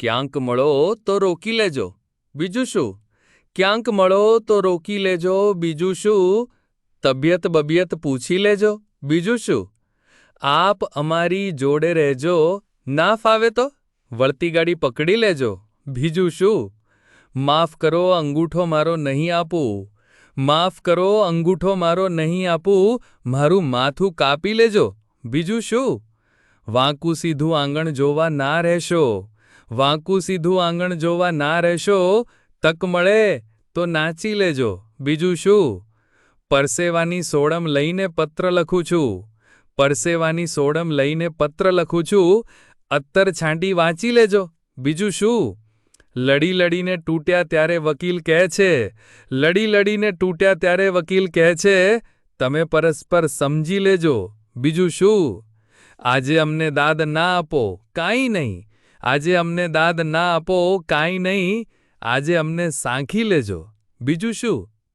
ક્યાંક મળો તો રોકી લેજો. બીજું શું? ક્યાંક મળો તો રોકી લેજો. બીજું શું? તબિયત બબિયત પૂછી લેજો. બીજું શું? આપ અમારી જોડે રહેજો. ના ફાવે તો? વળતી ગાડી પકડી લેજો. બીજું શું? માફ કરો, અંગૂઠો મારો નહીં આપું. માફ કરો, અંગૂઠો મારો નહીં આપું. મારું માથું કાપી લેજો. બીજું શું? વાંકું સીધું આંગણ જોવા ના રહેશો. વાંકું સીધું આંગણ જોવા ના રહેશો, તક મળે તો નાચી લેજો. બીજું શું? પરસેવાની સોડમ લઈને પત્ર લખું છું. પરસેવાની સોડમ લઈને પત્ર લખું છું. અત્તર છાંટી વાંચી લેજો. બીજું શું? લડી લડીને તૂટ્યા ત્યારે વકીલ કહે છે. લડી લડીને તૂટ્યા ત્યારે વકીલ કહે છે, તમે પરસ્પર સમજી લેજો. બીજું શું? આજે અમને દાદ ના આપો. કાંઈ નહીં. આજે અમને દાદ ના આપો કાંઈ નહીં. આજે અમને સાંખી લેજો. બીજું શું?